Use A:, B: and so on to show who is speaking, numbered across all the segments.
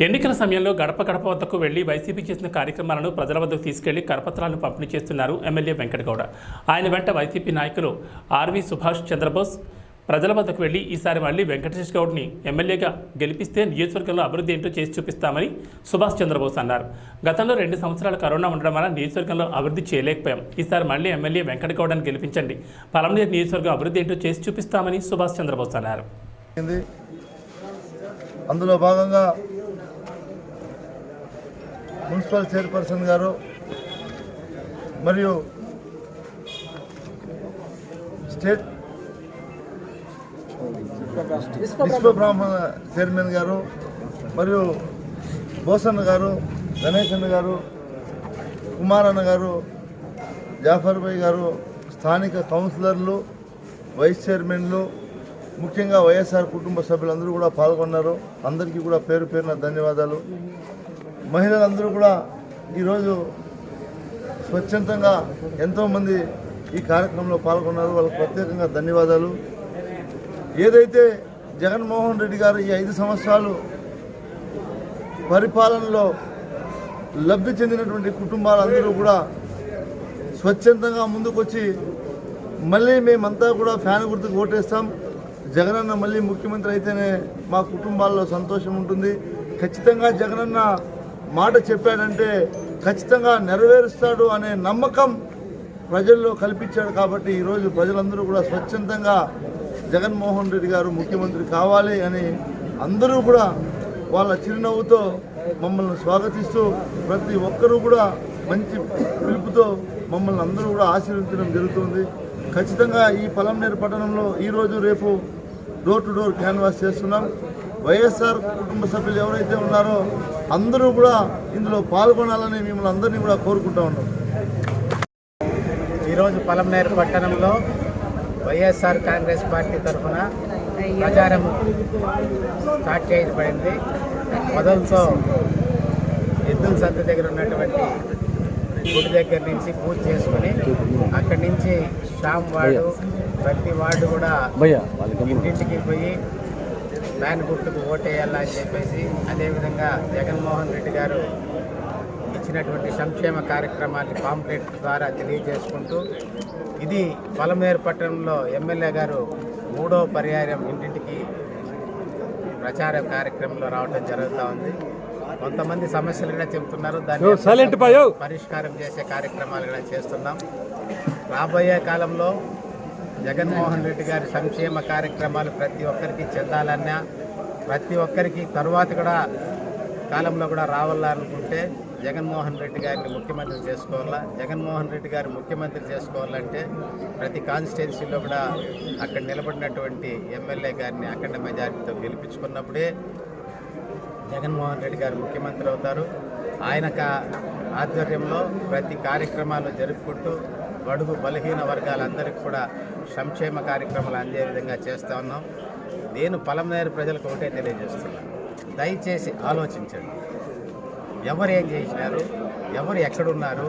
A: ఎన్నికల సమయంలో గడప గడప వద్దకు వెళ్ళి వైసీపీ చేసిన కార్యక్రమాలను ప్రజల వద్దకు తీసుకెళ్ళి కరపత్రాలను పంపిణీ చేస్తున్నారు ఎమ్మెల్యే వెంకటగౌడ. ఆయన వెంట వైసీపీ నాయకులు ఆర్వి సుభాష్ చంద్రబోస్ ప్రజల వద్దకు వెళ్ళి ఈసారి మళ్ళీ వెంకటేష్ గౌడ్ని ఎమ్మెల్యేగా గెలిపిస్తే నియోజకవర్గంలో అభివృద్ధి ఏంటో చేసి చూపిస్తామని సుభాష్ చంద్రబోస్ అన్నారు. గతంలో రెండు సంవత్సరాల కరోనా ఉండడం వల్ల నియోజకవర్గంలో అభివృద్ధి చేయలేకపోయాం. ఈసారి మళ్ళీ ఎమ్మెల్యే వెంకటగౌడని గెలిపించండి. పలమనేరు నియోజకవర్గం అభివృద్ధి ఏంటో చేసి చూపిస్తామని సుభాష్ చంద్రబోస్ అన్నారు.
B: అందులో భాగంగా మున్సిపల్ చైర్పర్సన్ గారు మరియు స్టేట్ విశ్వ బ్రాహ్మణ చైర్మన్ గారు మరియు బోసన్న గారు గణేష్ అన్న గారు కుమారన్న గారు జాఫర్ భాయ్ గారు స్థానిక కౌన్సిలర్లు వైస్ చైర్మన్లు ముఖ్యంగా వైఎస్ఆర్ కుటుంబ సభ్యులందరూ కూడా పాల్గొన్నారు. అందరికీ కూడా పేరు పేరున ధన్యవాదాలు. మహిళలందరూ కూడా ఈరోజు స్వచ్ఛందంగా ఎంతోమంది ఈ కార్యక్రమంలో పాల్గొన్నారు. వాళ్ళకి ప్రత్యేకంగా ధన్యవాదాలు. ఏదైతే జగన్మోహన్ రెడ్డి గారు ఈ ఐదు సంవత్సరాలు పరిపాలనలో లబ్ధి చెందినటువంటి కుటుంబాలందరూ కూడా స్వచ్ఛందంగా ముందుకొచ్చి మళ్ళీ మేమంతా కూడా ఫ్యాన్ గుర్తుకు ఓటేస్తాం. జగనన్న మళ్ళీ ముఖ్యమంత్రి అయితేనే మా కుటుంబాల్లో సంతోషం ఉంటుంది. ఖచ్చితంగా జగనన్న మాట చెప్పాడంటే ఖచ్చితంగా నెరవేరుస్తాడు అనే నమ్మకం ప్రజల్లో కల్పించాడు కాబట్టి ఈరోజు ప్రజలందరూ కూడా స్వచ్ఛందంగా జగన్మోహన్ రెడ్డి గారు ముఖ్యమంత్రి కావాలి అని అందరూ కూడా వాళ్ళ చిరునవ్వుతో మమ్మల్ని స్వాగతిస్తూ ప్రతి ఒక్కరూ కూడా మంచి పిలుపుతో మమ్మల్ని అందరూ కూడా ఆశీర్వించడం జరుగుతుంది. ఖచ్చితంగా ఈ పలంనేరు పట్టణంలో ఈరోజు రేపు డోర్ టు డోర్ క్యాన్వాస్ చేస్తున్నాం. వైఎస్ఆర్ కుటుంబ సభ్యులు ఎవరైతే ఉన్నారో అందరూ కూడా ఇందులో పాల్గొనాలని మిమ్మల్ని అందరినీ కూడా కోరుకుంటా ఉన్నాం.
C: ఈరోజు పలంనేరు పట్టణంలో వైఎస్ఆర్ కాంగ్రెస్ పార్టీ తరఫున ప్రచారం స్టార్ట్ చేయబడింది. మొదలుతో ఎద్దుల సంత దగ్గర ఉన్నటువంటి గుడి దగ్గర నుంచి పూజ చేసుకుని అక్కడి నుంచి శ్యామ్ వార్డు ప్రతి వార్డు కూడా ఇంటింటికి పోయి ఫ్యాన్ గుర్తుకు ఓటేయాలా అని చెప్పేసి అదేవిధంగా జగన్మోహన్ రెడ్డి గారు ఇచ్చినటువంటి సంక్షేమ కార్యక్రమాన్ని పాంప్లెట్ ద్వారా తెలియజేసుకుంటూ ఇది పొలమేరు పట్టణంలో ఎమ్మెల్యే గారు మూడో పర్యాయం ఇంటింటికి ప్రచార కార్యక్రమంలో రావడం జరుగుతూ ఉంది. కొంతమంది సమస్యలు కూడా చెబుతున్నారు దాన్ని పరిష్కారం చేసే కార్యక్రమాలు కూడా చేస్తున్నాం. రాబోయే కాలంలో జగన్మోహన్ రెడ్డి గారి సంక్షేమ కార్యక్రమాలు ప్రతి ఒక్కరికి చెందాలన్నా ప్రతి ఒక్కరికి తరువాత కూడా కాలంలో కూడా రావాలనుకుంటే జగన్మోహన్ రెడ్డి గారిని ముఖ్యమంత్రి చేసుకోవాలా? జగన్మోహన్ రెడ్డి గారు ముఖ్యమంత్రి చేసుకోవాలంటే ప్రతి కాన్స్టిట్యున్సీలో కూడా అక్కడ నిలబడినటువంటి ఎమ్మెల్యే గారిని అఖండ మెజారిటీతో గెలిపించుకున్నప్పుడే జగన్మోహన్ రెడ్డి గారు ముఖ్యమంత్రి అవుతారు. ఆయన ఆధ్వర్యంలో ప్రతి కార్యక్రమాలు జరుపుకుంటూ బడుగు బలహీన వర్గాలందరికీ కూడా సంక్షేమ కార్యక్రమాలు అందే విధంగా చేస్తూ ఉన్నాం. నేను పలమనేరు ప్రజలకు ఒకటే తెలియజేస్తున్నాను. దయచేసి ఆలోచించండి. ఎవరు ఏం చేసినారు? ఎవరు ఎక్కడున్నారు?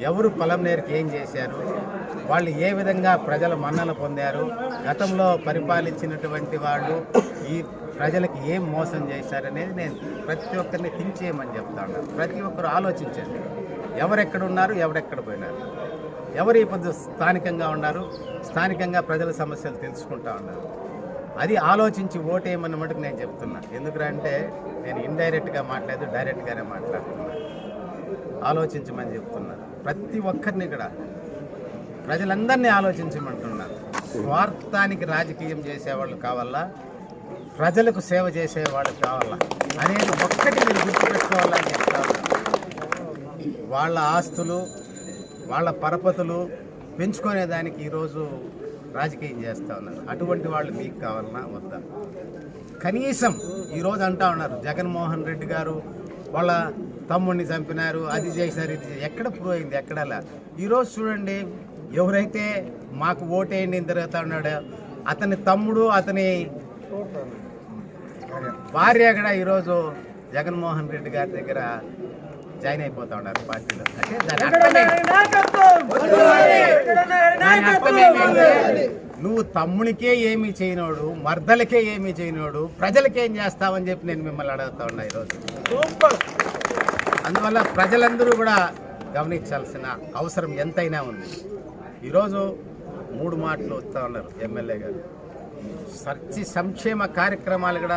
C: ఎవరు పొలంనేరుకి ఏం చేశారు? వాళ్ళు ఏ విధంగా ప్రజల మన్నలు పొందారు? గతంలో పరిపాలించినటువంటి వాళ్ళు ఈ ప్రజలకి ఏం మోసం చేశారనేది నేను ప్రతి ఒక్కరిని థింక్ చేయమని చెప్తా ఉన్నాను ప్రతి ఒక్కరు ఆలోచించండి. ఎవరెక్కడున్నారు? ఎవరెక్కడ పోయినారు? ఎవరు ఈ స్థానికంగా ఉన్నారు స్థానికంగా ప్రజల సమస్యలు తెలుసుకుంటా ఉన్నారు. అది ఆలోచించి ఓటేయమన్న మటుకు నేను చెప్తున్నా. ఎందుకంటే నేను ఇండైరెక్ట్గా మాట్లాడదు డైరెక్ట్గానే మాట్లాడుతున్నా. ఆలోచించమని చెప్తున్నా. ప్రతి ఒక్కరిని కూడా ప్రజలందరినీ ఆలోచించమంటున్నాను స్వార్థానికి రాజకీయం చేసేవాళ్ళు కావాలా? ప్రజలకు సేవ చేసేవాళ్ళు కావాలా? అనేది ఒక్కటి మీరు గుర్తుపెట్టుకోవాలని చెప్తా వాళ్ళ ఆస్తులు వాళ్ళ పరపతులు పెంచుకునే దానికి ఈరోజు రాజకీయం చేస్తూ ఉన్నారు. అటువంటి వాళ్ళు మీకు కావాలన్నా వద్దా? కనీసం ఈరోజు అంటా ఉన్నారు జగన్మోహన్ రెడ్డి గారు వాళ్ళ తమ్ముడిని చంపినారు అది చేసినారు ఇది ఎక్కడ ప్రూవ్ అయింది? ఎక్కడలా? ఈరోజు చూడండి ఎవరైతే మాకు ఓటేయండి అని తిరుగుతా ఉన్నాడో అతని తమ్ముడు అతని భార్య కూడా ఈరోజు జగన్మోహన్ రెడ్డి గారి దగ్గర జాయిన్ అయిపోతా ఉన్నారు పార్టీలో. అంటే దాని అర్థం ఏంటి? దాని అర్థం ఏంటంటే నువ్వు తమ్మునికే ఏమీ చేయనోడు మర్దలకే ఏమీ చేయనోడు ప్రజలకేం చేస్తావని చెప్పి నేను మిమ్మల్ని అడుగుతా ఉన్నా ఈరోజు. అందువల్ల ప్రజలందరూ కూడా గమనించాల్సిన అవసరం ఎంతైనా ఉంది. ఈరోజు మూడు మాటలు వస్తూ ఉన్నారు ఎమ్మెల్యే గారు. సర్చి సంక్షేమ కార్యక్రమాలు కూడా